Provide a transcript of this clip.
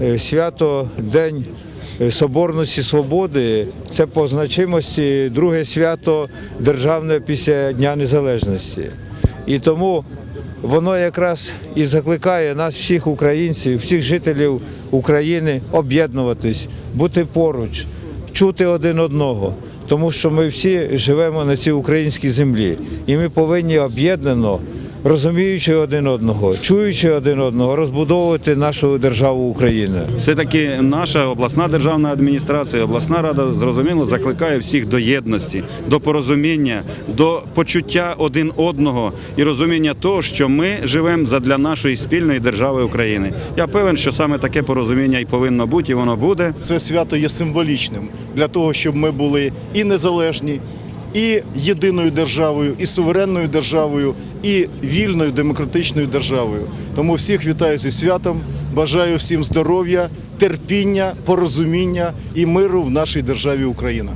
е, свято День е, Соборності Свободи це по значимості друге свято державне після Дня Незалежності. І тому воно якраз і закликає нас, всіх українців, всіх жителів України об'єднуватись, бути поруч, чути один одного. Тому що ми всі живемо на цій українській землі, і ми повинні об'єднано, розуміючи один одного, чуючи один одного, розбудовувати нашу державу Україну. Все-таки наша обласна державна адміністрація, обласна рада зрозуміло закликає всіх до єдності, до порозуміння, до почуття один одного і розуміння того, що ми живемо задля нашої спільної держави України. Я певен, що саме таке порозуміння і повинно бути, і воно буде. Це свято є символічним для того, щоб ми були і незалежні, і єдиною державою, і суверенною державою, і вільною демократичною державою. Тому всіх вітаю зі святом. Бажаю всім здоров'я, терпіння, порозуміння і миру в нашій державі Україна.